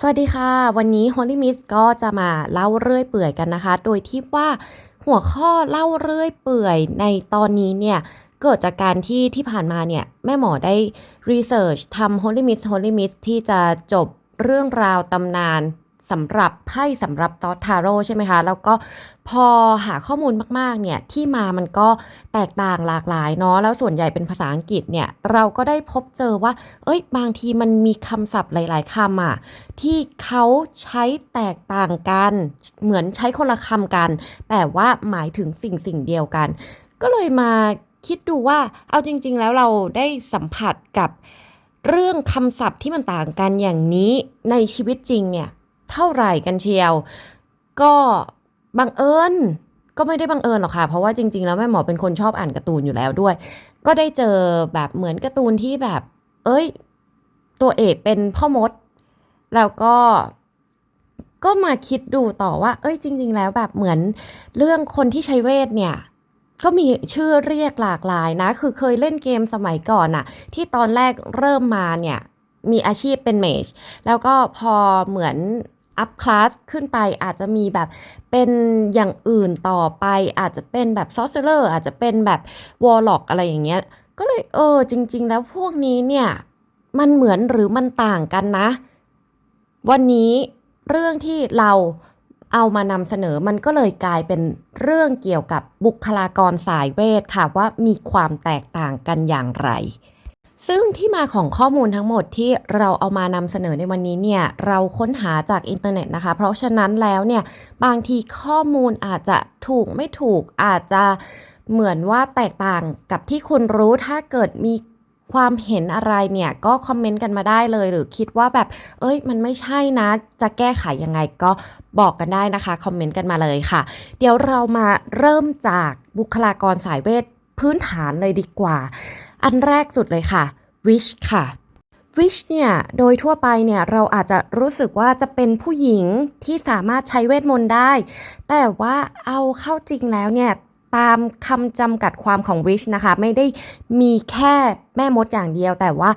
สวัสดีค่ะ วันนี้ Holy Miss ก็จะมาเล่าเรื่อยเปื่อยกันนะคะ โดยที่ว่าหัวข้อเล่าเรื่อยเปื่อยในตอนนี้เนี่ย เกิดจากการที่ที่ผ่านมาเนี่ย แม่หมอได้รีเสิร์ชทำ Holy Miss Holy Miss ที่จะจบเรื่องราวตำนาน สำหรับไพ่สำหรับตอทาโร่ใช่ไหมคะ แล้วก็พอหาข้อมูลมากๆเนี่ยที่มามันก็แตกต่างหลากหลายเนาะแล้วส่วนใหญ่เป็นภาษาอังกฤษเนี่ยเราก็ได้พบเจอว่า เอ้ยบางทีมันมีคำศัพท์หลาย ๆคำอะที่เขาใช้แตกต่างกัน เหมือนใช้คนละคำกัน แต่ว่าหมายถึงสิ่งสิ่งเดียวกัน ก็เลยมาคิดดูว่าเอาจริง ๆ แล้วเราได้สัมผัสกับเรื่องคำศัพท์ที่มันต่างกันอย่างนี้ในชีวิตจริงเนี่ย เท่าไหร่กันเชียว ก็บังเอิญก็ไม่ได้บังเอิญหรอกค่ะ เพราะว่าจริง ๆ แล้วแม่หมอเป็นคนชอบอ่านการ์ตูนอยู่แล้วด้วย ก็ได้เจอแบบเหมือนการ์ตูนที่แบบ เอ้ย ตัวเอกเป็นพ่อมด แล้วก็ก็มาคิดดูต่อว่า เอ้ยจริง ๆ แล้วแบบเหมือนเรื่องคนที่ใช้เวทเนี่ยก็มีชื่อเรียกหลากหลายนะ คือเคยเล่นเกมสมัยก่อนอะที่ตอนแรกเริ่มมาเนี่ย มีอาชีพเป็นเมจแล้วก็พอเหมือน อัพคลาสขึ้นไปอาจจะมีแบบเป็นอย่างอื่นต่อไป อาจจะเป็นแบบซอสเซอร์อาจจะเป็นแบบวอลล็อกอะไรอย่างเงี้ยก็เลยเออจริง ๆ แล้วพวกนี้เนี่ยมันเหมือนหรือมันต่างกันนะ วันนี้เรื่องที่เราเอามานำเสนอมันก็เลยกลายเป็นเรื่องเกี่ยวกับบุคลากรสายเวทค่ะว่ามีความแตกต่างกันอย่างไร ซึ่งที่มาของข้อมูลทั้งหมดที่เราเอามานำเสนอในวันนี้เนี่ยเราค้นหาจากอินเทอร์เน็ตนะคะ เพราะฉะนั้นแล้วเนี่ยบางทีข้อมูลอาจจะถูกไม่ถูกอาจจะเหมือนว่าแตกต่างกับที่คุณรู้ถ้าเกิดมีความเห็นอะไรเนี่ยก็คอมเมนต์กันมาได้เลย หรือคิดว่าแบบ เอ้ย มันไม่ใช่นะ จะแก้ไขยังไงก็บอกกันได้นะคะ คอมเมนต์กันมาเลยค่ะ เดี๋ยวเรามาเริ่มจากบุคลากรสายเวทพื้นฐานเลยดีกว่า อันแรกสุดเลยค่ะ wish ค่ะ wish เนี่ยโดยทั่วไปเนี่ยเราอาจจะรู้สึกว่าจะเป็นผู้หญิงที่สามารถใช้เวทมนต์ได้ แต่ว่าเอาเข้าจริงแล้วเนี่ยตามคำจำกัดความของ wish นะคะ ไม่ได้มีแค่แม่มดอย่างเดียว แต่ว่า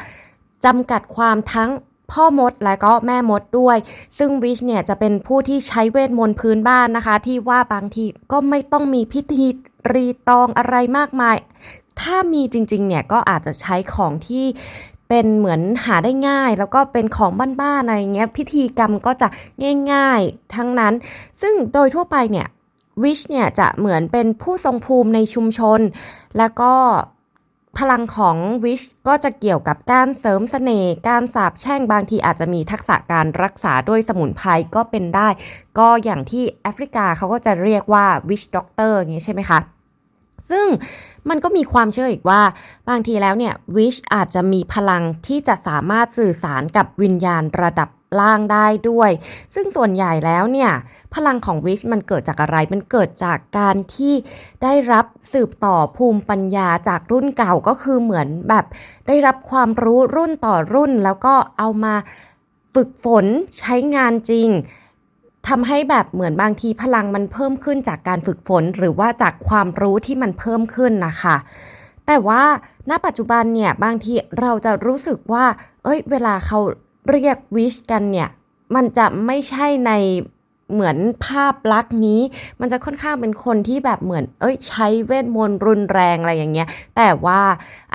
จำกัดความทั้งพ่อมดและก็แม่มดด้วย ซึ่ง wish เนี่ยจะเป็นผู้ที่ใช้เวทมนต์พื้นบ้านนะคะ ที่ว่าบางทีก็ไม่ต้องมีพิธีรีตองอะไรมากมาย ถ้ามีจริงๆเนี่ยก็อาจจะใช้ของที่เป็นเหมือนหาได้ง่าย แล้วก็เป็นของบ้านๆอะไรเงี้ยพิธีกรรมก็จะง่าย ๆ ทั้งนั้น ซึ่งโดยทั่วไปเนี่ยวิชเนี่ยจะเหมือนเป็นผู้ทรงภูมิในชุมชน แล้วก็พลังของวิชก็จะเกี่ยวกับการเสริมเสน่ห์การสาบแช่งบางทีอาจจะมีทักษะการรักษาด้วยสมุนไพรก็เป็นได้ ก็อย่างที่แอฟริกาเขาก็จะเรียกว่าวิชด็อกเตอร์อย่างนี้ใช่ไหมคะ ซึ่งมันก็มีความเชื่ออีกว่า บางทีแล้วเนี่ยวิชอาจจะมีพลังที่จะสามารถสื่อสารกับวิญญาณระดับล่างได้ด้วย ซึ่งส่วนใหญ่แล้วเนี่ย พลังของวิชมันเกิดจากอะไร มันเกิดจากการที่ได้รับสืบต่อภูมิปัญญาจากรุ่นเก่าก็คือเหมือนแบบได้รับความรู้รุ่นต่อรุ่น แล้วก็เอามาฝึกฝนใช้งานจริง ทำให้แบบเหมือนบางทีพลังมันเพิ่มขึ้นจากการฝึกฝน หรือว่าจากความรู้ที่มันเพิ่มขึ้นนะคะ แต่ว่าณปัจจุบันเนี่ยบางทีเราจะรู้สึกว่า เอ้ย เวลาเขาเรียกวิชกันเนี่ยมันจะไม่ใช่ในเหมือนภาพลักษณ์นี้ มันจะค่อนข้างเป็นคนที่แบบเหมือน เอ้ย ใช้เวทมนต์รุนแรงอะไรอย่างเงี้ย แต่ว่า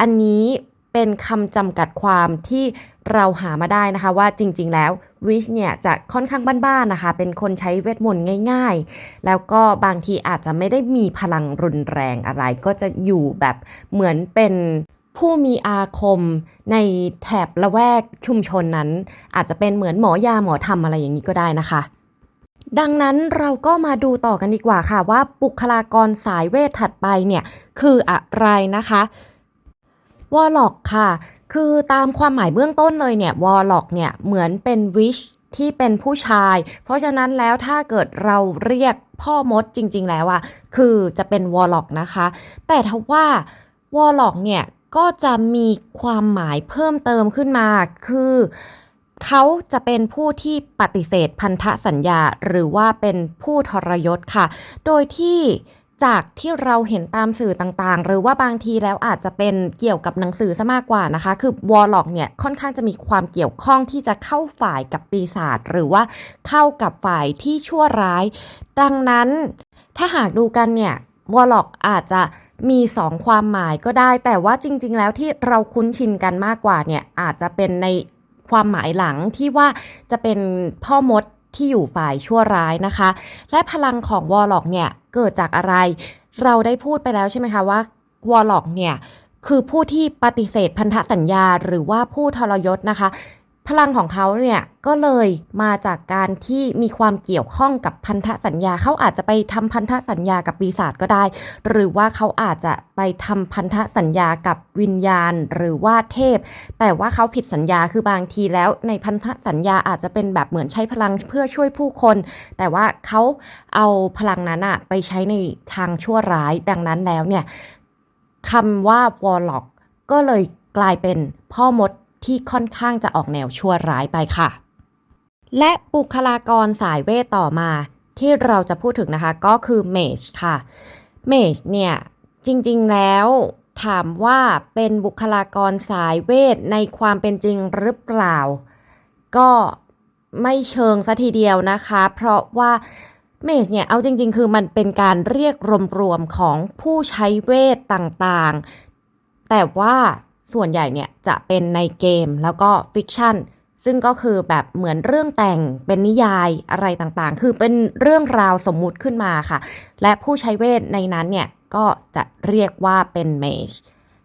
อันนี้เป็นคำจำกัดความที่ เราหามาได้นะคะว่าจริง ๆ แล้ววิชเนี่ยจะค่อนข้างบ้านๆนะคะ เป็นคนใช้เวทมนต์ง่าย ๆ แล้วก็บางทีอาจจะไม่ได้มีพลังรุนแรงอะไร ก็จะอยู่แบบเหมือนเป็นผู้มีอาคมในแถบละแวกชุมชนนั้น อาจจะเป็นเหมือนหมอยาหมอธรรมอะไรอย่างนี้ก็ได้นะคะ ดังนั้นเราก็มาดูต่อกันดีกว่าค่ะ ว่าบุคลากรสายเวทถัดไปเนี่ยคืออะไรนะคะวอลล็อกค่ะ คือตามความหมายเบื้องต้นเลยเนี่ยวอลล็อกเนี่ยเหมือนเป็นวิชที่เป็นผู้ชาย เพราะฉะนั้นแล้วถ้าเกิดเราเรียกพ่อมดจริง ๆ แล้วอะคือจะเป็นวอลล็อกนะคะ แต่ถ้าว่าวอลล็อกเนี่ยก็จะมีความหมายเพิ่มเติมขึ้นมา คือเขาจะเป็นผู้ที่ปฏิเสธพันธสัญญา หรือว่าเป็นผู้ทรยศค่ะ โดยที่ จากที่เราเห็นตามสื่อต่างๆ หรือว่าบางทีแล้วอาจจะเป็นเกี่ยวกับหนังสือซะมากกว่านะคะ คือวอลล็อกเนี่ยค่อนข้างจะมีความเกี่ยวข้องที่จะเข้าฝ่ายกับปีศาจหรือว่าเข้ากับฝ่ายที่ชั่วร้าย ดังนั้น ถ้าหากดูกันเนี่ยวอลล็อกอาจจะมีสองความหมายก็ได้ แต่ว่าจริง ๆ แล้วที่เราคุ้นชินกันมากกว่าเนี่ยอาจจะเป็นในความหมายหลังที่ว่าจะเป็นพ่อมด ที่อยู่ฝ่ายชั่วร้ายนะคะ และพลังของวอลล็อกเนี่ยเกิดจากอะไร เราได้พูดไปแล้วใช่ไหมคะว่าวอลล็อกเนี่ยคือผู้ที่ปฏิเสธพันธสัญญาหรือว่าผู้ทรยศนะคะ พลังของเขาเนี่ยก็เลยมาจากการที่มีความเกี่ยวข้องกับพันธสัญญา เขาอาจจะไปทำพันธสัญญากับปีศาจก็ได้ หรือว่าเขาอาจจะไปทำพันธสัญญากับวิญญาณหรือว่าเทพ แต่ว่าเขาผิดสัญญาคือบางทีแล้ว ในพันธสัญญาอาจจะเป็นแบบเหมือนใช้พลังเพื่อช่วยผู้คน แต่ว่าเขาเอาพลังนั้นอะไปใช้ในทางชั่วร้ายดังนั้นแล้วเนี่ยคำว่าวอลล็อกก็เลยกลายเป็นพ่อมด ที่ค่อนข้างจะออกแนวชั่วร้ายไปค่ะ และบุคลากรสายเวทต่อมาที่เราจะพูดถึงนะคะก็คือเมจค่ะเมจเนี่ยจริงๆแล้วถามว่าเป็นบุคลากรสายเวทในความเป็นจริงหรือเปล่า ก็ไม่เชิงซะทีเดียวนะคะ เพราะว่าเมจเนี่ยเอาจริง ๆ คือมันเป็นการเรียกรวมๆของผู้ใช้เวทต่างๆ แต่ว่า ส่วนใหญ่เนี่ยจะเป็นในเกมแล้วก็ฟิกชันซึ่งก็คือแบบเหมือนเรื่องแต่งเป็นนิยายอะไรต่างๆ คือเป็นเรื่องราวสมมุติขึ้นมาค่ะ และผู้ใช้เวทในนั้นเนี่ยก็จะเรียกว่าเป็นเมจ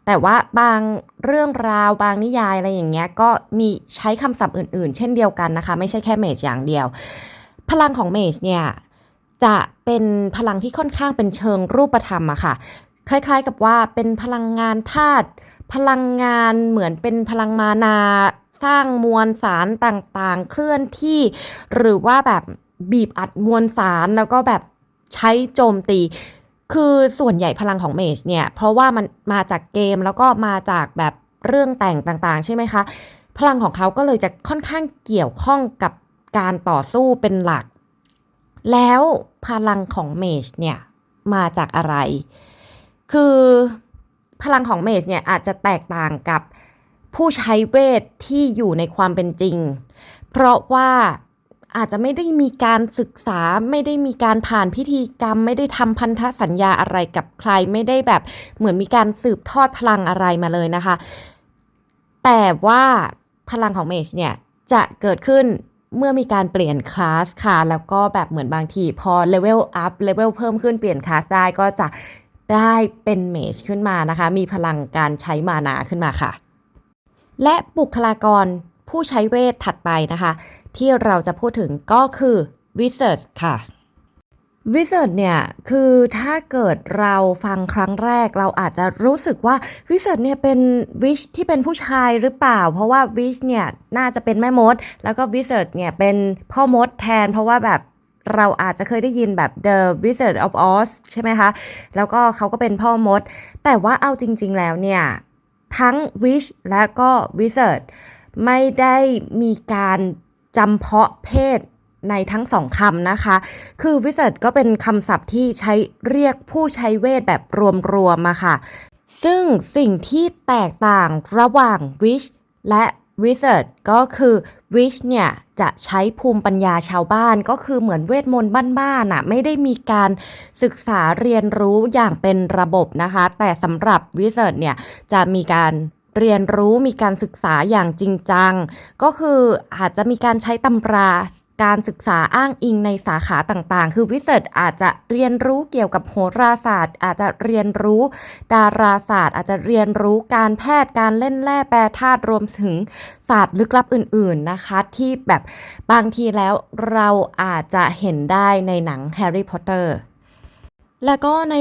แต่ว่าบางเรื่องราวบางนิยายอะไรอย่างเงี้ยก็มีใช้คำศัพท์อื่นๆ เช่นเดียวกันนะคะ ไม่ใช่แค่เมจอย่างเดียว พลังของเมจเนี่ยจะเป็นพลังที่ค่อนข้างเป็นเชิงรูปธรรมอะค่ะ คล้ายๆกับว่าเป็นพลังงานธาตุ พลังงานเหมือนเป็นพลังมานา สร้างมวลสารต่างๆ เคลื่อนที่ หรือว่าแบบบีบอัดมวลสารแล้วก็แบบใช้โจมตี คือส่วนใหญ่พลังของเมจเนี่ย เพราะว่ามันมาจากเกมแล้วก็มาจากแบบเรื่องแต่งต่างๆ ใช่ไหมคะ พลังของเขาก็เลยจะค่อนข้างเกี่ยวข้องกับการต่อสู้เป็นหลัก แล้วพลังของเมจเนี่ยมาจากอะไร คือ พลังของเมจเนี่ยอาจจะแตกต่างกับผู้ใช้เวทที่อยู่ในความเป็นจริง เพราะว่าอาจจะไม่ได้มีการศึกษาไม่ได้มีการผ่านพิธีกรรม ไม่ได้ทำพันธสัญญาอะไรกับใครไม่ได้แบบเหมือนมีการสืบทอดพลังอะไรมาเลยนะคะ แต่ว่าพลังของเมจเนี่ยจะเกิดขึ้นเมื่อมีการเปลี่ยนคลาสค่ะ แล้วก็แบบเหมือนบางทีพอเลเวลอัพเลเวลเพิ่มขึ้นเปลี่ยนคลาสได้ก็จะ ได้เป็นเมจขึ้นมานะคะ มีพลังการใช้มานาขึ้นมาค่ะ และบุคลากรผู้ใช้เวทถัดไปนะคะ ที่เราจะพูดถึงก็คือ Wizard ค่ะ Wizard เนี่ย คือถ้าเกิดเราฟังครั้งแรกเราอาจจะรู้สึกว่า Wizard เนี่ยเป็นวิชที่เป็นผู้ชายหรือเปล่า เพราะว่าวิชเนี่ย น่าจะเป็นแม่มด แล้วก็ Wizard เนี่ยเป็นพ่อมดแทนเพราะว่าแบบ เราอาจจะเคยได้ยินแบบ The Wizard of Oz ใช่ไหมคะ แล้วก็เขาก็เป็นพ่อมด แต่ว่าเอาจริง ๆ แล้วเนี่ย ทั้ง Witch และก็ Wizard ไม่ได้มีการจำเพาะเพศในทั้งสองคำนะคะ คือ Wizard ก็เป็นคำศัพท์ที่ใช้เรียกผู้ใช้เวทแบบรวมๆมาค่ะ ซึ่งสิ่งที่แตกต่างระหว่าง Witch และ Wizard ก็คือ Witch เนี่ยจะใช้ภูมิปัญญาชาวบ้านก็คือเหมือนเวทมนต์บ้านๆน่ะไม่ได้มีการศึกษาเรียนรู้อย่างเป็นระบบนะคะ แต่สำหรับ Wizard เนี่ยจะมีการเรียนรู้มีการศึกษาอย่างจริงจัง ก็คืออาจจะมีการใช้ตำรา การศึกษาอ้างอิงในสาขาต่างๆ คือวิเศษอาจจะเรียนรู้เกี่ยวกับโหราศาสตร์ อาจจะเรียนรู้ดาราศาสตร์ อาจจะเรียนรู้การแพทย์การเล่นแร่แปรธาตุรวมถึงศาสตร์ลึกลับอื่น ๆนะคะ ที่แบบบางทีแล้วเราอาจจะเห็นได้ในหนังแฮร์รี่พอตเตอร์แล้วก็ใน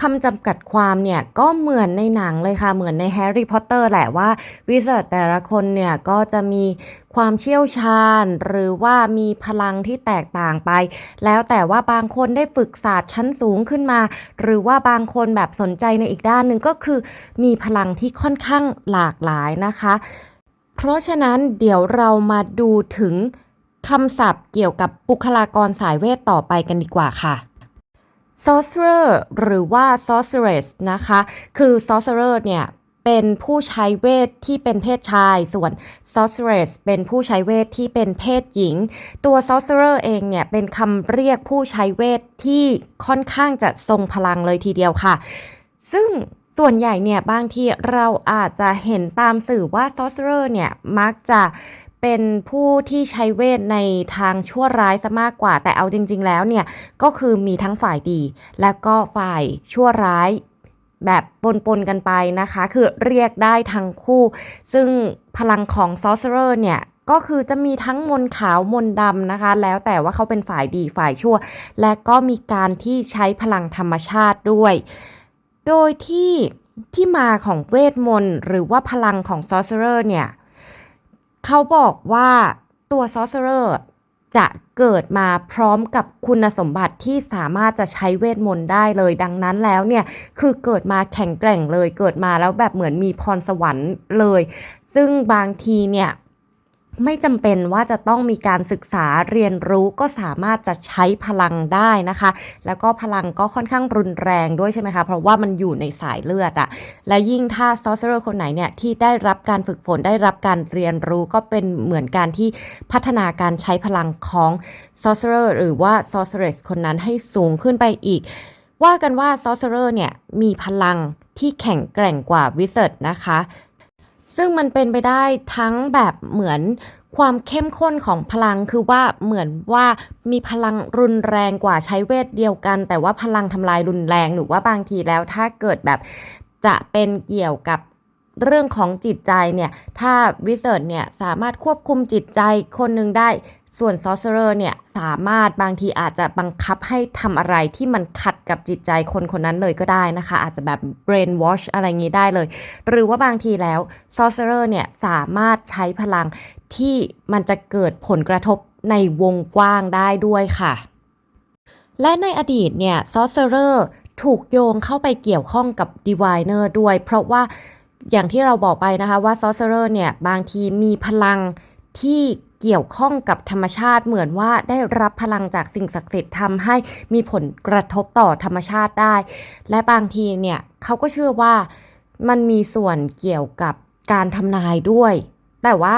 คำจำกัดความเนี่ยก็เหมือนในหนังเลยค่ะ เหมือนในแฮร์รี่พอตเตอร์แหละว่าวิเศษแต่ละคนเนี่ยก็จะมีความเชี่ยวชาญ หรือว่ามีพลังที่แตกต่างไป แล้วแต่ว่าบางคนได้ฝึกศาสตร์ชั้นสูงขึ้นมา หรือว่าบางคนแบบสนใจในอีกด้านหนึ่งก็คือมีพลังที่ค่อนข้างหลากหลายนะคะ เพราะฉะนั้นเดี๋ยวเรามาดูถึงคำศัพท์เกี่ยวกับบุคลากรสายเวทต่อไปกันดีกว่าค่ะ sorcerer หรือว่า sorceress นะคะ คือ sorcerer เนี่ยเป็นผู้ใช้เวทที่เป็นเพศชาย ส่วน sorceress เป็นผู้ใช้เวทที่เป็นเพศหญิง ตัว sorcerer เองเนี่ยเป็นคำเรียกผู้ใช้เวทที่ค่อนข้างจะทรงพลังเลยทีเดียวค่ะ ซึ่งส่วนใหญ่เนี่ยบางทีเราอาจจะเห็นตามสื่อว่า sorcerer เนี่ยมักจะ เป็นผู้ที่ใช้เวทในทางชั่วร้ายซะมากกว่า แต่เอาจริง ๆ แล้วเนี่ยก็คือมีทั้งฝ่ายดี และก็ฝ่ายชั่วร้ายแบบปนๆกันไปนะคะ คือเรียกได้ทั้งคู่ ซึ่งพลังของ sorcerer เนี่ยก็คือจะมีทั้งมนขาวมนดำนะคะ แล้วแต่ว่าเขาเป็นฝ่ายดีฝ่ายชั่ว และก็มีการที่ใช้พลังธรรมชาติด้วย โดยที่ที่มาของเวทมนต์หรือว่าพลังของ sorcerer เนี่ย เขาบอกว่าตัว sorcerer จะเกิดมาพร้อมกับคุณสมบัติที่สามารถจะใช้เวทมนต์ได้เลยดังนั้นแล้วเนี่ย คือเกิดมาแข็งแกร่งเลยเกิดมาแล้วแบบเหมือนมีพรสวรรค์เลย ซึ่งบางทีเนี่ย ไม่จำเป็นว่าจะต้องมีการศึกษาเรียนรู้ก็สามารถจะใช้พลังได้นะคะ แล้วก็พลังก็ค่อนข้างรุนแรงด้วยใช่ไหมคะ เพราะว่ามันอยู่ในสายเลือดอะและยิ่งถ้า sorcerer คนไหนเนี่ยที่ได้รับการฝึกฝนได้รับการเรียนรู้ก็เป็นเหมือนการที่พัฒนาการใช้พลังของ sorcerer หรือว่า sorceress คนนั้นให้สูงขึ้นไปอีก ว่ากันว่า sorcerer เนี่ยมีพลังที่แข็งแกร่งกว่า wizard นะคะ ซึ่งมันเป็นไปได้ทั้งแบบเหมือนความเข้มข้นของพลังคือว่าเหมือนว่ามีพลังรุนแรงกว่าใช้เวทเดียวกัน แต่ว่าพลังทำลายรุนแรงหรือว่าบางทีแล้วถ้าเกิดแบบจะเป็นเกี่ยวกับเรื่องของจิตใจเนี่ย ถ้าวิเศษเนี่ยสามารถควบคุมจิตใจคนหนึ่งได้ ส่วน sorcerer เนี่ยสามารถบางทีอาจจะบังคับให้ทำอะไรที่มันขัด กับจิตใจคนคนนั้นเลยก็ได้นะคะ อาจจะแบบ brain wash อะไรงี้ได้เลย หรือว่าบางทีแล้ว sorcerer เนี่ยสามารถใช้พลังที่มันจะเกิดผลกระทบในวงกว้างได้ด้วยค่ะ และในอดีตเนี่ย sorcerer ถูกโยงเข้าไปเกี่ยวข้องกับ diviner ด้วย เพราะว่าอย่างที่เราบอกไปนะคะว่า sorcerer เนี่ยบางทีมีพลังที่ เกี่ยวข้องกับธรรมชาติเหมือนว่าได้รับพลังจากสิ่งศักดิ์สิทธิ์ทำให้มีผลกระทบต่อธรรมชาติได้ และบางทีเนี่ยเขาก็เชื่อว่ามันมีส่วนเกี่ยวกับการทำนายด้วย แต่ว่า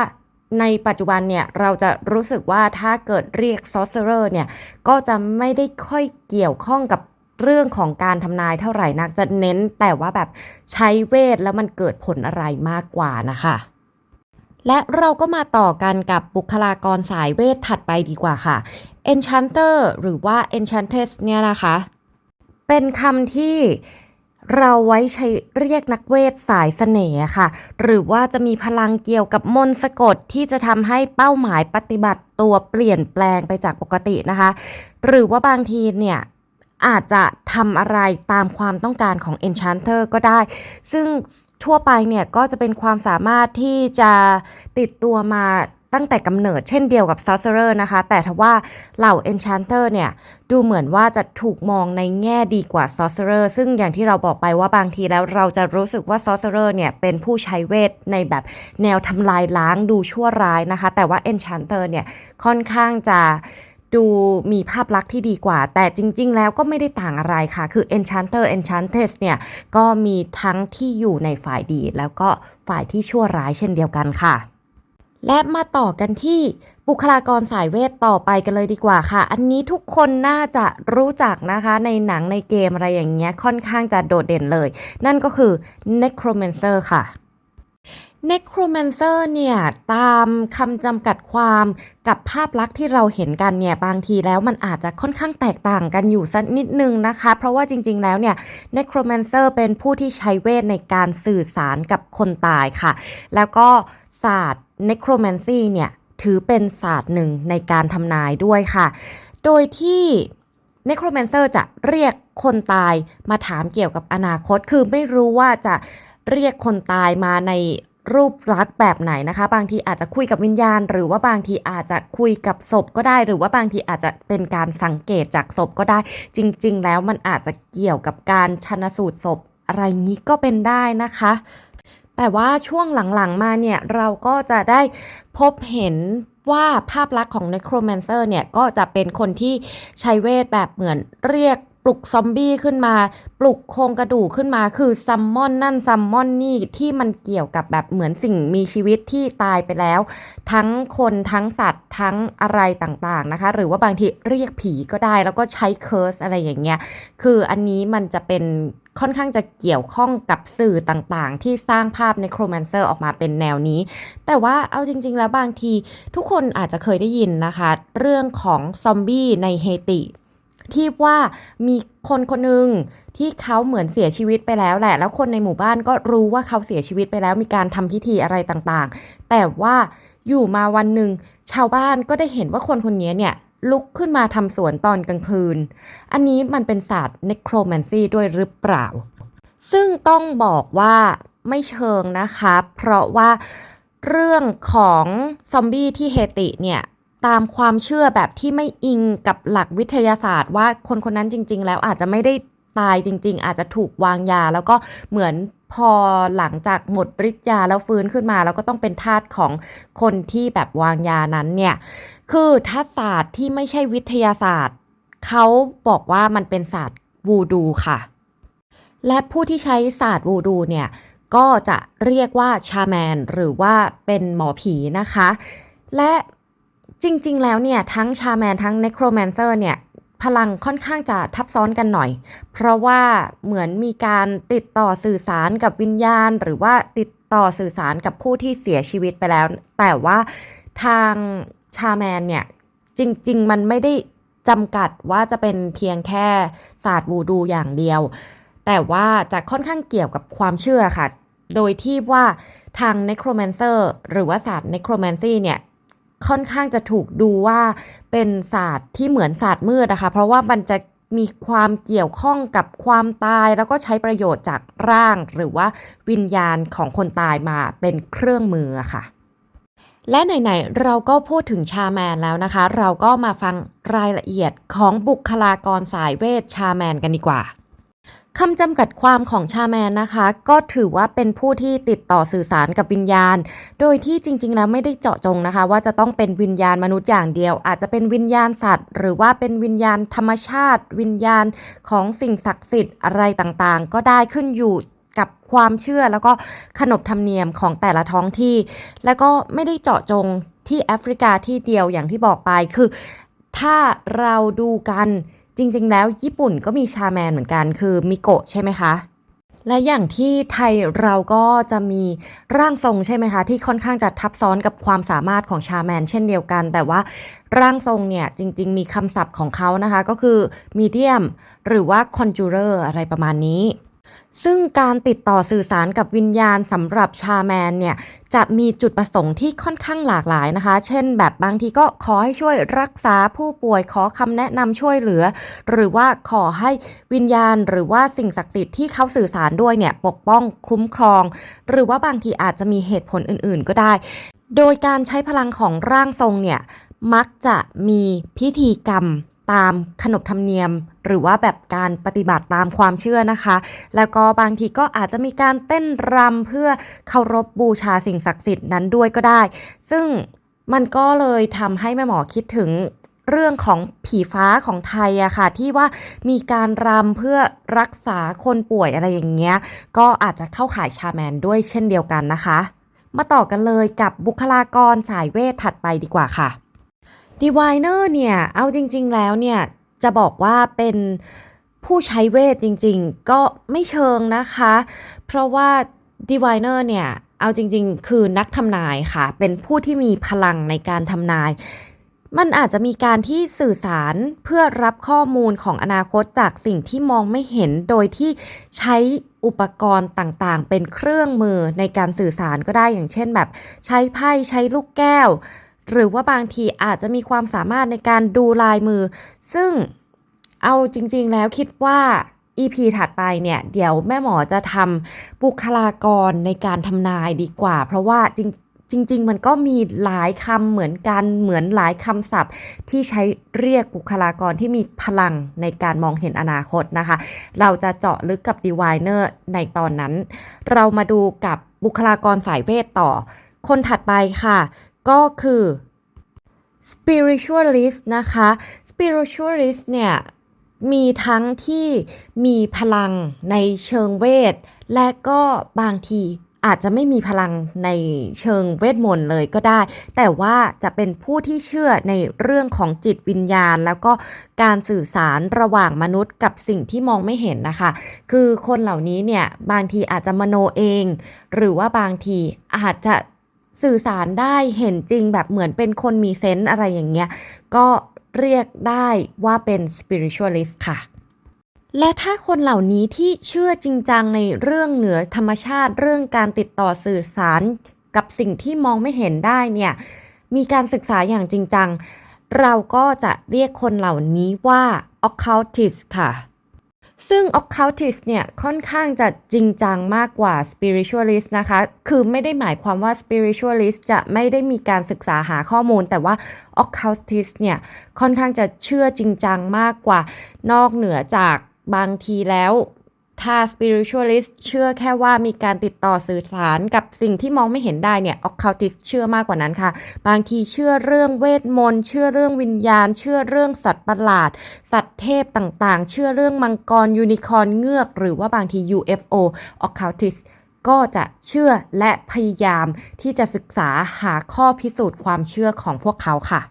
ในปัจจุบันเนี่ยเราจะรู้สึกว่าถ้าเกิดเรียก sorcerer เนี่ยก็จะไม่ได้ค่อยเกี่ยวข้องกับเรื่องของการทำนายเท่าไหร่นักจะเน้นแต่ว่าแบบใช้เวทแล้วมันเกิดผลอะไรมากกว่านะคะ และเราก็มาต่อกันกับบุคลากรสายเวทถัดไปดีกว่าค่ะ enchanter หรือว่า enchantress เนี่ยนะคะ เป็นคำที่เราไว้ใช้เรียกนักเวทสายเสน่ห์ค่ะ หรือว่าจะมีพลังเกี่ยวกับมนต์สะกดที่จะทำให้เป้าหมายปฏิบัติตัวเปลี่ยนแปลงไปจากปกตินะคะ หรือว่าบางทีเนี่ยอาจจะทำอะไรตามความต้องการของ Enchanter ก็ได้ ซึ่ง ทั่วไปเนี่ยก็จะเป็นความสามารถที่จะติดตัวมาตั้งแต่กำเนิดเช่นเดียวกับ Sorcerer นะคะ แต่ทว่าเหล่า Enchanter เนี่ยดูเหมือนว่าจะถูกมองในแง่ดีกว่า Sorcerer ซึ่งอย่างที่เราบอกไปว่าบางทีแล้วเราจะรู้สึกว่า Sorcerer เนี่ยเป็นผู้ใช้เวทในแบบแนวทำลายล้างดูชั่วร้ายนะคะ แต่ว่า Enchanter เนี่ยค่อนข้างจะ ดูมีภาพลักษณ์ที่ดีกว่า แต่จริง ๆ แล้วก็ไม่ได้ต่างอะไรค่ะ คือ Enchanter Enchantress เนี่ย ก็มีทั้งที่อยู่ในฝ่ายดี แล้วก็ฝ่ายที่ชั่วร้ายเช่นเดียวกันค่ะ และมาต่อกันที่บุคลากรสายเวทต่อไปกันเลยดีกว่าค่ะ อันนี้ทุกคนน่าจะรู้จักนะคะในหนังในเกมอะไรอย่างเงี้ยค่อนข้างจะโดดเด่นเลย นั่นก็คือ Necromancer ค่ะ Necromancer เนี่ยตามคำจำกัดความกับภาพลักษณ์ที่เราเห็นกันเนี่ยบางทีแล้วมันอาจจะค่อนข้างแตกต่างกันอยู่สักนิดนึงนะคะ เพราะว่าจริง ๆ แล้วเนี่ย Necromancer เป็นผู้ที่ใช้เวทในการสื่อสารกับคนตายค่ะ แล้วก็ศาสตร์ Necromancy เนี่ยถือเป็นศาสตร์หนึ่งในการทำนายด้วยค่ะ โดยที่ Necromancer จะเรียกคนตายมาถามเกี่ยวกับอนาคต คือไม่รู้ว่าจะเรียกคนตายมาใน รูปลักษณ์แบบไหนนะคะ บางทีอาจจะคุยกับวิญญาณ หรือว่าบางทีอาจจะคุยกับศพก็ได้ หรือว่าบางทีอาจจะเป็นการสังเกตจากศพก็ได้ จริง ๆ แล้วมันอาจจะเกี่ยวกับการชันสูตรศพอะไรงี้ก็เป็นได้นะคะ แต่ว่าช่วงหลังๆมาเนี่ยเราก็จะได้พบเห็นว่าภาพลักษณ์ของ Necromancer เนี่ยก็จะเป็นคนที่ใช้เวทแบบเหมือนเรียก ลุกซอมบี้ขึ้นมา ปลุกโครงกระดูกขึ้นมา คือซัมมอนนั่นซัมมอนนี่ที่มันเกี่ยวกับแบบเหมือนสิ่งมีชีวิตที่ตายไปแล้ว ทั้งคนทั้งสัตว์ทั้งอะไรต่างๆนะคะ หรือว่าบางทีเรียกผีก็ได้ แล้วก็ใช้เคิร์สอะไรอย่างเงี้ยคืออันนี้มันจะเป็นค่อนข้างจะเกี่ยวข้องกับสื่อต่างๆ ที่สร้างภาพในโครแมนเซอร์ออกมาเป็นแนวนี้ แต่ว่าเอาจริง ๆ แล้วบางทีทุกคนอาจจะเคยได้ยินนะคะ เรื่องของซอมบี้ในเฮติ ที่ว่ามีคนคนหนึ่งที่เขาเหมือนเสียชีวิตไปแล้วแหละ แล้วคนในหมู่บ้านก็รู้ว่าเขาเสียชีวิตไปแล้วมีการทำพิธีอะไรต่างๆ แต่ว่าอยู่มาวันหนึ่งชาวบ้านก็ได้เห็นว่าคนคนนี้เนี่ยลุกขึ้นมาทำสวนตอนกลางคืน อันนี้มันเป็นศาสตร์เนโครแมนซีด้วยหรือเปล่า ซึ่งต้องบอกว่าไม่เชิงนะคะ เพราะว่าเรื่องของซอมบี้ที่เฮติเนี่ย ตามความเชื่อแบบที่ไม่อิงกับหลักวิทยาศาสตร์ ว่าคนคนนั้นจริง ๆ แล้วอาจจะไม่ได้ตายจริง ๆ อาจจะถูกวางยา แล้วก็เหมือนพอหลังจากหมดฤทธิ์ยาแล้วฟื้นขึ้นมา แล้วก็ต้องเป็นทาสของคนที่แบบวางยานั้นเนี่ย คือถ้าศาสตร์ที่ไม่ใช่วิทยาศาสตร์เขาบอกว่ามันเป็นศาสตร์วูดูค่ะ และผู้ที่ใช้ศาสตร์วูดูเนี่ยก็จะเรียกว่าชาแมนหรือว่าเป็นหมอผีนะคะ และ จริง ๆ แล้วเนี่ยทั้งชาแมนทั้งเนโครแมนเซอร์เนี่ยพลังค่อนข้างจะทับซ้อนกันหน่อย เพราะว่าเหมือนมีการติดต่อสื่อสารกับวิญญาณ หรือว่าติดต่อสื่อสารกับผู้ที่เสียชีวิตไปแล้ว แต่ว่าทางชาแมนเนี่ยจริง ๆ มันไม่ได้จำกัดว่าจะเป็นเพียงแค่ศาสตร์วูดูอย่างเดียว แต่ว่าจะค่อนข้างเกี่ยวกับความเชื่อค่ะ โดยที่ว่าทาง necromancer หรือว่าศาสตร์ necromancy เนี่ย ค่อนข้างจะถูกดูว่าเป็นศาสตร์ที่เหมือนศาสตร์มืดนะคะ เพราะว่ามันจะมีความเกี่ยวข้องกับความตายแล้วก็ใช้ประโยชน์จากร่าง หรือว่าวิญญาณของคนตายมาเป็นเครื่องมือค่ะ และไหนๆเราก็พูดถึงชาแมนแล้วนะคะ เราก็มาฟังรายละเอียดของบุคลากรสายเวทชาแมนกันดีกว่า คำจำกัดความของชาแมนนะคะ ก็ถือว่าเป็นผู้ที่ติดต่อสื่อสารกับวิญญาณ โดยที่จริง ๆ แล้วไม่ได้เจาะจงนะคะ ว่าจะต้องเป็นวิญญาณมนุษย์อย่างเดียว อาจจะเป็นวิญญาณสัตว์ หรือว่าเป็นวิญญาณธรรมชาติ วิญญาณของสิ่งศักดิ์สิทธิ์อะไรต่างๆ ก็ได้ขึ้นอยู่กับความเชื่อแล้วก็ขนบธรรมเนียมของแต่ละท้องที่ แล้วก็ไม่ได้เจาะจงที่แอฟริกาที่เดียวอย่างที่บอกไปคือ ถ้าเราดูกัน จริงๆ แล้วญี่ปุ่นก็มีชาแมนเหมือนกันคือมิโกะใช่ไหมคะ และอย่างที่ไทยเราก็จะมีร่างทรงใช่ไหมคะ ที่ค่อนข้างจะทับซ้อนกับความสามารถของชาแมนเช่นเดียวกัน แต่ว่าร่างทรงเนี่ยจริงๆ มีคำศัพท์ของเขานะคะ ก็คือมีเดียมหรือว่าคอนจูเรอร์อะไรประมาณนี้ ซึ่งการติดต่อสื่อสารกับวิญญาณสำหรับชาแมนเนี่ยจะมีจุดประสงค์ที่ค่อนข้างหลากหลายนะคะ เช่น แบบบางทีก็ขอให้ช่วยรักษาผู้ป่วยขอคำแนะนำช่วยเหลือ หรือว่าขอให้วิญญาณ หรือว่าสิ่งศักดิ์สิทธิ์ที่เขาสื่อสารด้วยเนี่ยปกป้องคุ้มครอง หรือว่าบางทีอาจจะมีเหตุผลอื่น ๆ ก็ได้ โดยการใช้พลังของร่างทรงเนี่ยมักจะมีพิธีกรรม ตามขนบธรรมเนียม หรือว่าแบบการปฏิบัติตามความเชื่อนะคะ แล้วก็บางทีก็อาจจะมีการเต้นรำเพื่อเคารพบูชาสิ่งศักดิ์สิทธิ์นั้นด้วยก็ได้ ซึ่งมันก็เลยทำให้แม่หมอคิดถึงเรื่องของผีฟ้าของไทยอะค่ะ ที่ว่ามีการรำเพื่อรักษาคนป่วยอะไรอย่างเงี้ย ก็อาจจะเข้าข่ายชาแมนด้วยเช่นเดียวกันนะคะ มาต่อกันเลยกับบุคลากรสายเวทถัดไปดีกว่าค่ะ Diviner เนี่ย เอาจริง ๆ แล้วเนี่ย จะบอกว่าเป็นผู้ใช้เวทจริง ๆ ก็ไม่เชิงนะคะ เพราะว่า Diviner เนี่ย เอาจริง ๆ คือนักทำนายค่ะ เป็นผู้ที่มีพลังในการทำนาย มันอาจจะมีการที่สื่อสารเพื่อรับข้อมูลของอนาคตจากสิ่งที่มองไม่เห็นโดยที่ใช้อุปกรณ์ต่างๆ เป็นเครื่องมือในการสื่อสารก็ได้อย่างเช่นแบบ ใช้ไพ่ใช้ลูกแก้ว หรือว่าบางทีอาจจะมีความสามารถในการดูลายมือ ซึ่งเอาจริง ๆ แล้วคิดว่า EP ถัดไปเนี่ย เดี๋ยวแม่หมอจะทำบุคลากรในการทำนายดีกว่า เพราะว่าจริงจริง ๆ มันก็มีหลายคำเหมือนกันเหมือนหลายคำศัพท์ ที่ใช้เรียกบุคลากรที่มีพลังในการมองเห็นอนาคตนะคะ เราจะเจาะลึกกับ Diviner ในตอนนั้น เรามาดูกับบุคลากรสายเวทต่อ คนถัดไปค่ะ ก็คือ spiritualist นะคะ spiritualist เนี่ยมีทั้งที่มีพลังในเชิงเวท และก็บางทีอาจจะไม่มีพลังในเชิงเวทมนต์เลยก็ได้ แต่ว่าจะเป็นผู้ที่เชื่อในเรื่องของจิตวิญญาณ แล้วก็การสื่อสารระหว่างมนุษย์กับสิ่งที่มองไม่เห็นนะคะ คือคนเหล่านี้เนี่ยบางทีอาจจะมโนเอง หรือว่าบางทีอาจจะ สื่อสารได้เห็นจริงแบบเหมือนเป็นคนมีเซนส์อะไรอย่างเงี้ย ก็เรียกได้ว่าเป็น spiritualist ค่ะและถ้าคนเหล่านี้ที่เชื่อจริงจังในเรื่องเหนือธรรมชาติเรื่องการติดต่อสื่อสารกับสิ่งที่มองไม่เห็นได้เนี่ยมีการศึกษาอย่างจริงจัง เราก็จะเรียกคนเหล่านี้ว่า occultist ค่ะ ซึ่ง occultist เนี่ยค่อนข้างจะจริงจังมากกว่า spiritualist นะคะ คือไม่ได้หมายความว่า spiritualist จะไม่ได้มีการศึกษาหาข้อมูล แต่ว่า occultist เนี่ยค่อนข้างจะเชื่อจริงจังมากกว่า นอกเหนือจากบางทีแล้ว ถ้า spiritualist เชื่อแค่ว่ามีการติดต่อสื่อสารกับสิ่งที่มองไม่เห็นได้เนี่ย occultist เชื่อมากกว่านั้นค่ะ บางทีเชื่อเรื่องเวทมนต์ เชื่อเรื่องวิญญาณ เชื่อเรื่องสัตว์ประหลาด สัตว์เทพต่างๆ เชื่อเรื่องมังกรยูนิคอนเงือก หรือว่าบางที UFO occultist ก็จะเชื่อและพยายามที่จะศึกษาหาข้อพิสูจน์ความเชื่อของพวกเขาค่ะ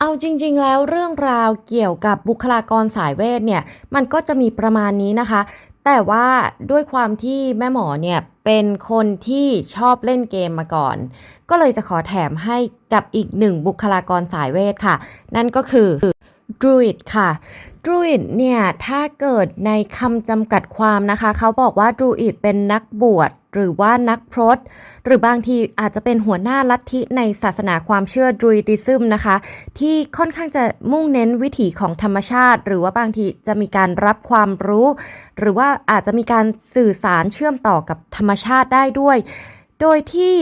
เอาจริง ๆ แล้วเรื่องราวเกี่ยวกับบุคลากรสายเวทเนี่ยมันก็จะมีประมาณนี้นะคะ แต่ว่าด้วยความที่แม่หมอเนี่ยเป็นคนที่ชอบเล่นเกมมาก่อน ก็เลยจะขอแถมให้กับอีกหนึ่งบุคลากรสายเวทค่ะ นั่นก็คือดรูอิดค่ะดรูอิดเนี่ยถ้าเกิดในคำจำกัดความนะคะ เขาบอกว่าดรูอิดเป็นนักบวชหรือว่านักพรตหรือบางทีอาจจะเป็นหัวหน้าลัทธิในศาสนาความเชื่อดรูอิดิซึมนะคะ ที่ค่อนข้างจะมุ่งเน้นวิถีของธรรมชาติ หรือว่าบางทีจะมีการรับความรู้ หรือว่าอาจจะมีการสื่อสารเชื่อมต่อกับธรรมชาติได้ด้วย โดยที่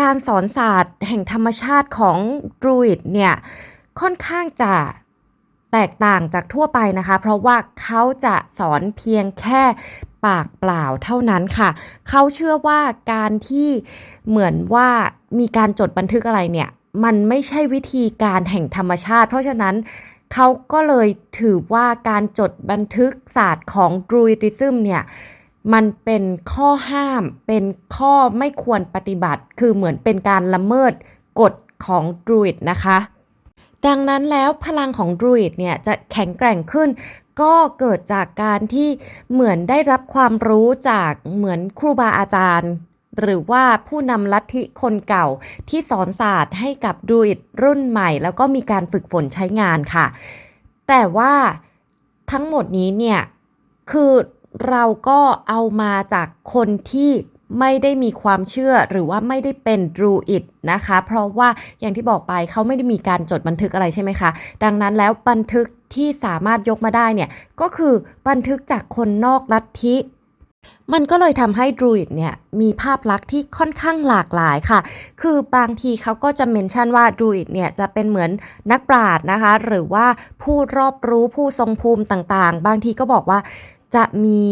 การสอนศาสตร์แห่งธรรมชาติของดรูอิดเนี่ยค่อนข้างจะแตกต่างจากทั่วไปนะคะ เพราะว่าเขาจะสอนเพียงแค่ ปากเปล่าเท่านั้นค่ะ เขาเชื่อว่าการที่เหมือนว่ามีการจดบันทึกอะไรเนี่ย มันไม่ใช่วิธีการแห่งธรรมชาติ เพราะฉะนั้นเขาก็เลยถือว่าการจดบันทึกศาสตร์ของดรูอิดิซึมเนี่ยมันเป็นข้อห้ามเป็นข้อไม่ควรปฏิบัติ คือเหมือนเป็นการละเมิดกฎของดรูอิดนะคะ ดังนั้นแล้วพลังของดรูอิดเนี่ยจะแข็งแกร่งขึ้น ก็เกิดจากการที่เหมือนได้รับความรู้จากเหมือนครูบาอาจารย์ หรือว่าผู้นำลัทธิคนเก่าที่สอนศาสตร์ให้กับดูอิดรุ่นใหม่ แล้วก็มีการฝึกฝนใช้งานค่ะ แต่ว่าทั้งหมดนี้เนี่ย คือเราก็เอามาจากคนที่ไม่ได้มีความเชื่อหรือว่าไม่ได้เป็นดรูอิดนะคะ เพราะว่าอย่างที่บอกไปเขาไม่ได้มีการจดบันทึกอะไรใช่ไหมคะ ดังนั้นแล้วบันทึก ที่สามารถยกมาได้เนี่ย ก็คือบันทึกจากคนนอกลัทธิมันก็เลยทำให้ดรูอิดเนี่ยมีภาพลักษณ์ที่ค่อนข้างหลากหลายค่ะ คือบางทีเขาก็จะเมนชั่นว่าดรูอิดเนี่ยจะเป็นเหมือนนักปราชญ์นะคะ หรือว่าผู้รอบรู้ผู้ทรงภูมิต่างๆ บางทีก็บอกว่าจะมี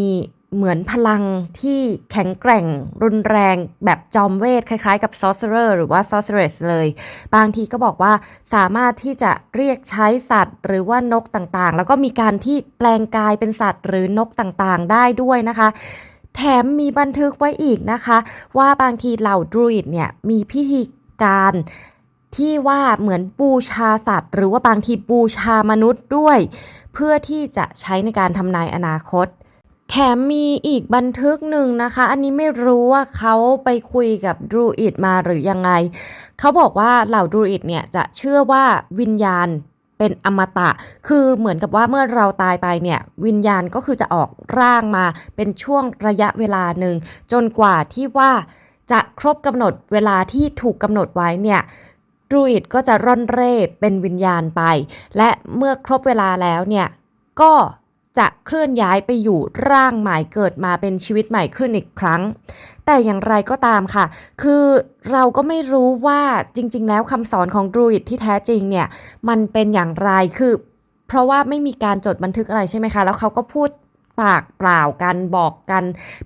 เหมือนพลังที่แข็งแกร่ง รุนแรงแบบจอมเวท คล้ายๆ กับ sorcerer หรือว่า sorceress เลย บางทีก็บอกว่าสามารถที่จะเรียกใช้สัตว์ หรือว่านกต่างๆ แล้วก็มีการที่แปลงกายเป็นสัตว์ หรือนกต่างๆ ได้ด้วยนะคะแถมมีบันทึกไว้อีกนะคะ ว่าบางทีเหล่าดรูอิดเนี่ยมีพิธีการที่ว่าเหมือนบูชาสัตว์ หรือว่าบางทีบูชามนุษย์ด้วย เพื่อที่จะใช้ในการทำนายอนาคต แถมมีอีกบันทึกหนึ่งนะคะ อันนี้ไม่รู้ว่าเขาไปคุยกับดูอิดมาหรือยังไง เขาบอกว่าเหล่าดูอิดเนี่ยจะเชื่อว่าวิญญาณเป็นอมตะ คือเหมือนกับว่าเมื่อเราตายไปเนี่ยวิญญาณก็คือจะออกร่างมาเป็นช่วงระยะเวลาหนึ่ง จนกว่าที่ว่าจะครบกำหนดเวลาที่ถูกกำหนดไว้เนี่ยดูอิดก็จะร่อนเร่เป็นวิญญาณไป และเมื่อครบเวลาแล้วเนี่ยก็ จะเคลื่อนย้ายไปอยู่ร่างใหม่เกิดมาเป็นชีวิตใหม่ขึ้นอีกครั้ง แต่อย่างไรก็ตามค่ะ คือเราก็ไม่รู้ว่าจริง ๆ แล้วคำสอนของดรูอิดที่แท้จริงเนี่ย มันเป็นอย่างไรคือเพราะว่าไม่มีการจดบันทึกอะไรใช่ไหมคะ แล้วเขาก็พูดปากเปล่ากันบอกกัน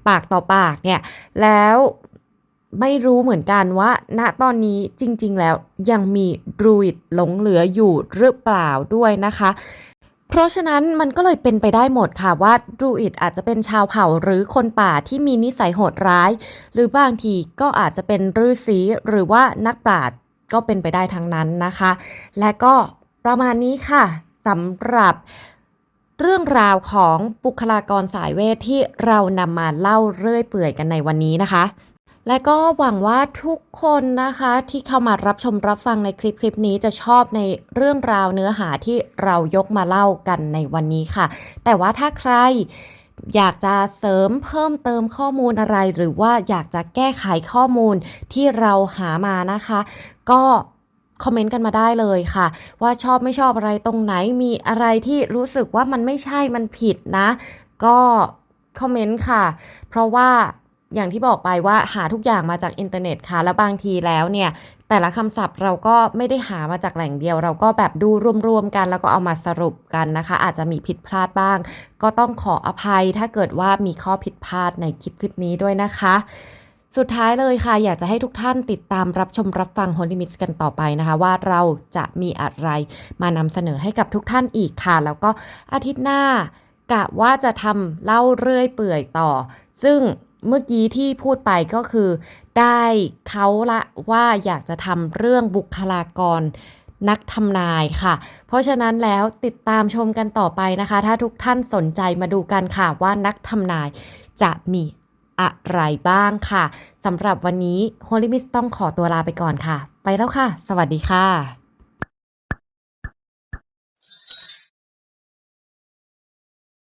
ปากต่อปากเนี่ย แล้วไม่รู้เหมือนกันว่า ณตอนนี้จริง ๆ แล้วยังมีดรูอิดหลงเหลืออยู่หรือเปล่าด้วยนะคะ เพราะฉะนั้นมันก็เลยเป็นไปได้หมดค่ะว่าดรูอิดอาจจะเป็นชาวเผ่าหรือคนป่าที่มีนิสัยโหดร้าย หรือบางทีก็อาจจะเป็นฤาษีหรือว่านักปราชญ์ก็เป็นไปได้ทั้งนั้นนะคะ และก็ประมาณนี้ค่ะสำหรับเรื่องราวของบุคลากรสายเวทที่เรานำมาเล่าเรื่อยเปื่อยกันในวันนี้นะคะ และก็หวังว่าทุกคนนะคะที่เข้ามารับชมรับฟังในคลิปคลิปนี้จะชอบในเรื่องราวเนื้อหาที่เรายกมาเล่ากันในวันนี้ค่ะ แต่ว่าถ้าใครอยากจะเสริมเพิ่มเติมข้อมูลอะไร หรือว่าอยากจะแก้ไขข้อมูลที่เราหามานะคะ ก็คอมเมนต์กันมาได้เลยค่ะ ว่าชอบไม่ชอบอะไรตรงไหนมีอะไรที่รู้สึกว่ามันไม่ใช่มันผิดนะ ก็คอมเมนต์ค่ะ เพราะว่า อย่างที่บอกไปว่าหาทุกอย่างมาจากอินเทอร์เน็ตค่ะ แล้วบางทีแล้วเนี่ย แต่ละคำศัพท์เราก็ไม่ได้หามาจากแหล่งเดียว เราก็แบบดูรวมๆกัน แล้วก็เอามาสรุปกันนะคะ อาจจะมีผิดพลาดบ้าง ก็ต้องขออภัยถ้าเกิดว่ามีข้อผิดพลาดในคลิปคลิปนี้ด้วยนะคะสุดท้ายเลยค่ะ อยากจะให้ทุกท่านติดตามรับชมรับฟัง Holy Mix กันต่อไปนะคะ ว่าเราจะมีอะไรมานำเสนอให้กับทุกท่านอีกค่ะ แล้วก็อาทิตย์หน้ากะว่าจะทำเล่าเรื่อยเปื่อยต่อ ซึ่ง เมื่อกี้ที่พูดไปก็คือ ได้เขาละว่าอยากจะทำเรื่องบุคลากรนักทำนายค่ะ เพราะฉะนั้นแล้วติดตามชมกันต่อไปนะคะ ถ้าทุกท่านสนใจมาดูกันค่ะว่านักทำนายจะมีอะไรบ้างค่ะสำหรับวันนี้ Holy Miss ต้องขอตัวลาไปก่อนค่ะ ไปแล้วค่ะ สวัสดีค่ะ